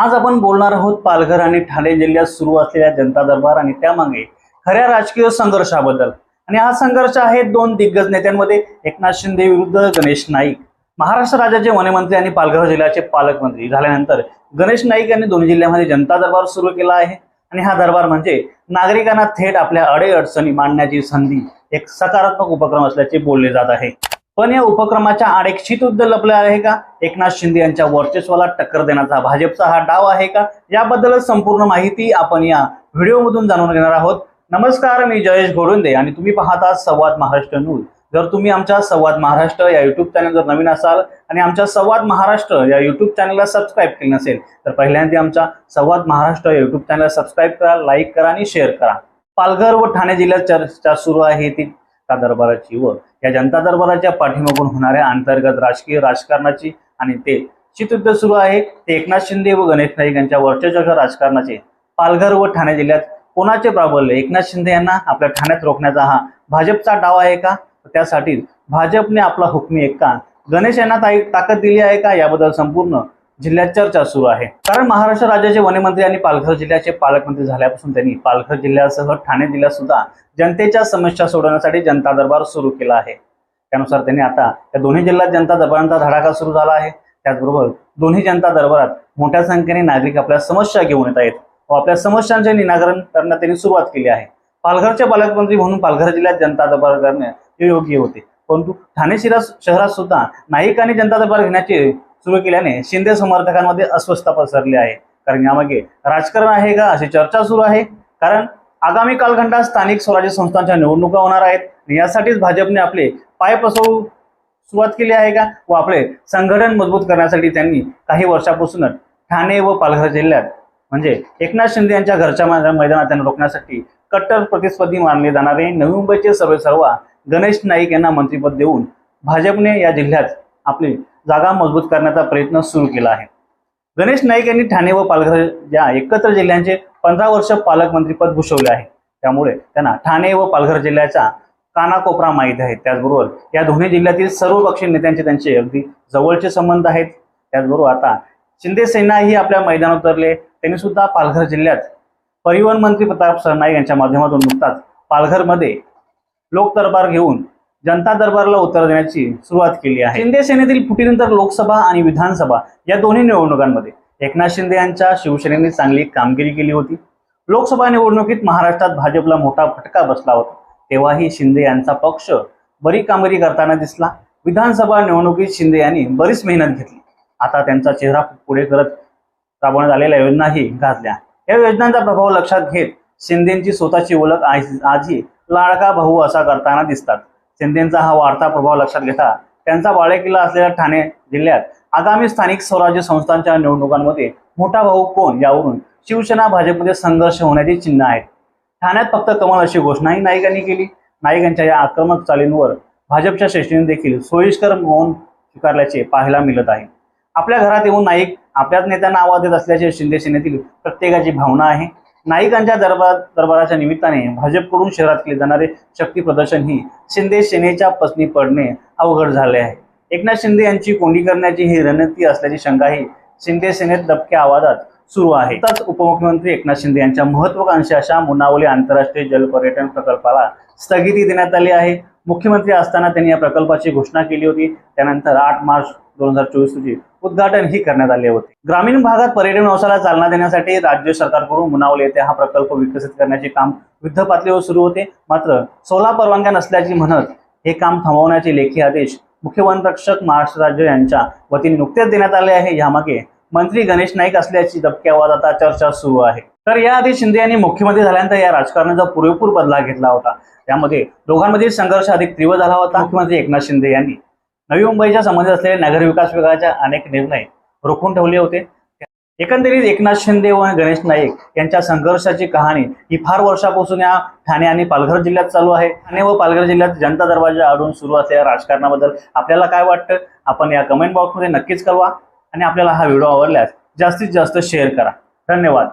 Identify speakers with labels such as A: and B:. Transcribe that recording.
A: आज आपण बोलणार आहोत पालघर आणि ठाणे जिल्ह्यात सुरू असलेल्या जनता दरबार आणि त्यामागे खऱ्या राजकीय संघर्षाबद्दल. आणि हा संघर्ष आहे दोन दिग्गज नेत्यांमध्ये एकनाथ शिंदे विरुद्ध गणेश नाईक. महाराष्ट्र राज्याचे वनमंत्री आणि पालघर जिल्ह्याचे पालकमंत्री झाल्यानंतर गणेश नाईक यांनी दोन्ही जिल्ह्यामध्ये जनता दरबार सुरू केला आहे. आणि हा दरबार म्हणजे नागरिकांना थेट आपल्या अडीअडचणी मांडण्याची संधी एक सकारात्मक उपक्रम असल्याचे बोलले जात आहे. पण या उपक्रमाच्या आड एक शीतयुद्ध लपलं आहे का? एकनाथ शिंदे यांच्या वर्चस्वाला टक्कर देण्याचा भाजपचा हा डाव आहे का? याबद्दलच संपूर्ण माहिती आपण या व्हिडिओमधून जाणून घेणार आहोत. नमस्कार मी जयेश घोडुंदे आणि तुम्ही पाहता संवाद महाराष्ट्र न्यूज. जर तुम्ही आमच्या संवाद महाराष्ट्र या युट्यूब चॅनल जर नवीन असाल आणि आमच्या संवाद महाराष्ट्र या युट्यूब चॅनलला सबस्क्राईब केले नसेल तर पहिल्यांदा आमच्या संवाद महाराष्ट्र या युट्यूब चॅनलला सबस्क्राईब करा लाईक करा आणि शेअर करा. पालघर व ठाणे जिल्ह्यात चर्चा सुरू आहे ती. दरबाराची व या जनता दरबाराच्या पाठीमागून होणाऱ्या अंतर्गत राजकीय राजकारणाची आणि ते शीतयुद्ध सुरू आहे. ते एकनाथ शिंदे व गणेश नाईक यांच्या वर्चस्वाच्या राजकारणाचे पालघर व ठाणे जिल्ह्यात कोणाचे प्राबल्य? एकनाथ शिंदे यांना आपल्या ठाण्यात रोखण्याचा हा भाजपचा डाव आहे का? त्यासाठी भाजपने आपला हुकमी एक्का गणेश यांना ताकद दिली आहे का? याबद्दल संपूर्ण जिल्ह्यात चर्चा सुरू आहे. कारण महाराष्ट्र राज्याचे वनमंत्री आणि पालघर जिल्ह्याचे पालकमंत्री झाल्यापासून त्यांनी पालघर जिल्ह्यासह ठाणे जिल्ह्यात सुद्धा जनतेच्या समस्या सोडवण्यासाठी जनता दरबार सुरू केला आहे. त्यानुसार त्यांनी आता या दोन्ही जिल्ह्यात जनता दरबारांचा धडाका सुरू झाला आहे. त्याचबरोबर दोन्ही जनता दरबारात मोठ्या संख्येने नागरिक आपल्या समस्या घेऊन येत आहेत व आपल्या समस्यांचे निराकरण करण्यात त्यांनी सुरुवात केली आहे. पालघरचे पालकमंत्री म्हणून पालघर जिल्ह्यात जनता दरबार करणे हे योग्य होते. परंतु ठाणे शहरात शहरात सुद्धा नाईकांनी जनता दरबार घेण्याचे सुरू केल्याने शिंदे समर्थकांमध्ये अस्वस्थता पसरली आहे. कारण यामागे राजकारण आहे का अशी चर्चा सुरू आहे. कारण आगामी कालखंडात स्थानिक स्वराज्य संस्थांच्या निवडणुका होणार आहेत. यासाठीच भाजपने आपले पाय पसरू सुरुवात केली आहे का? व आपले संघटन मजबूत करण्यासाठी त्यांनी काही वर्षापासूनच ठाणे व पालघर जिल्ह्यात म्हणजे एकनाथ शिंदे यांच्या घरच्या मैदानात त्यांना रोखण्यासाठी कट्टर प्रतिस्पर्धी मानले जाणारे नवी मुंबईचे सर्वे सर्वा गणेश नाईक यांना मंत्रिपद देऊन भाजपने या जिल्ह्यात आपली जागा मजबूत करण्याचा प्रयत्न सुरू केला आहे. गणेश नाईक यांनी ठाणे व पालघर या एकत्र जिल्ह्यांचे पंधरा वर्ष पालकमंत्रीपद भूषवले आहे. त्यामुळे त्यांना ठाणे व पालघर जिल्ह्याचा कानाकोपरा माहीत आहे त्याचबरोबर या दोन्ही जिल्ह्यातील सर्व पक्षीय नेत्यांचे त्यांचे अगदी जवळचे संबंध आहेत. त्याचबरोबर आता शिंदे सेना ही आपल्या मैदानात उतरले. त्यांनी सुद्धा पालघर जिल्ह्यात परिवहन मंत्री प्रताप सरनाईक यांच्या माध्यमातून नुकताच पालघरमध्ये लोकदरबार घेऊन जनता दरबारला उत्तर देण्याची सुरुवात केली आहे. शिंदे सेनेतील फुटीनंतर लोकसभा आणि विधानसभा या दोन्ही निवडणुकांमध्ये एकनाथ शिंदे यांच्या शिवसेनेने चांगली कामगिरी केली होती. लोकसभा निवडणुकीत महाराष्ट्रात भाजपला मोठा फटका बसला होता. तेव्हाही शिंदे यांचा पक्ष बरी कामगिरी करताना दिसला. विधानसभा निवडणुकीत शिंदे यांनी बरीच मेहनत घेतली. आता त्यांचा चेहरा पुढे करत राबवण्यात आलेल्या योजनाही गाजल्या या योजनांचा प्रभाव लक्षात घेत शिंदेची स्वतःची ओळख आज- आजही लाडका भाऊ असा करताना दिसतात. शिंदेचा हा वाढता प्रभाव लक्षात घेता त्यांचा बाळेकिल्ला असलेल्या ठाणे जिल्ह्यात आगामी स्थानिक स्वराज्य संस्थांच्या निवडणुकांमध्ये मोठा भाऊ कोण यावरून शिवसेना भाजपमध्ये संघर्ष होण्याची चिन्ह आहेत. ठाण्यात फक्त कमल अशी घोषणाही नाईकांनी केली. नाईकांच्या या आक्रमक चालींवर भाजपच्या श्रेष्ठीने देखील सोयीस्कर मौन स्वीकारल्याचे पाहायला मिळत आहे. आपल्या घरात येऊन नाईक आपल्याच नेत्यांना आवाज देत असल्याचे शिंदे सेनेतील प्रत्येकाची भावना आहे. नाईकांच्या दरबार दरबाराच्या निमित्ताने भाजपकडून शहरात केले जाणारे शक्ती प्रदर्शन ही शिंदे सेनेच्या पत्नी पडणे अवघड झाले आहे. एकनाथ शिंदे यांची कोंडी करण्याची ही रणनीती असल्याची शंकाही शिंदे सेनेत दबक्या आवाजात सुरू आहे. तसंच उपमुख्यमंत्री एकनाथ शिंदे यांच्या महत्वाकांक्षी अशा मुनावली आंतरराष्ट्रीय जल पर्यटन प्रकल्पाला स्थगिती देण्यात आली आहे. मुख्यमंत्री असताना त्यांनी या प्रकल्पाची घोषणा केली होती. त्यानंतर आठ मार्च दोन हजार चोवीस रोजी उद्घाटन ही करण्यात आले होते. ग्रामीण भागात पर्यटन व्यवसायाला चालना देण्यासाठी राज्य सरकारकडून मुनावले येथे हा प्रकल्प विकसित करण्याचे काम युद्ध पातळीवर सुरू होते. मात्र सोला परवानग्या नसल्याची म्हणत हे काम थांबवण्याचे लेखी आदेश मुख्य वनरक्षक महाराष्ट्र राज्य यांच्या वतीने नुकतेच देण्यात आले आहे. यामागे मंत्री गणेश नाईक असल्याची दबक्यावर आता चर्चा सुरू आहे. तर याआधी शिंदे यांनी मुख्यमंत्री झाल्यानंतर या राजकारणाचा पुरेपूर बदला घेतला होता. त्यामध्ये दोघांमधील संघर्ष अधिक तीव्र झाला होता. मुख्यमंत्री एकनाथ शिंदे यांनी नवी मुंबईच्या संबंधित असलेले नगर विकास विभागाच्या अनेक निर्णय रोखून ठेवले होते. एकंदरीत एकनाथ शिंदे व गणेश नाईक यांच्या संघर्षाची कहाणी ही फार वर्षापासून या ठाणे आणि पालघर जिल्ह्यात चालू आहे. ठाणे व पालघर जिल्ह्यात जनता दरवाजा आढळून सुरू असलेल्या राजकारणाबद्दल आपल्याला काय वाटतं? आपण या कमेंट बॉक्समध्ये नक्कीच कळवा आणि आपल्याला हा व्हिडिओ आवडल्यास जास्तीत जास्त शेअर करा. धन्यवाद.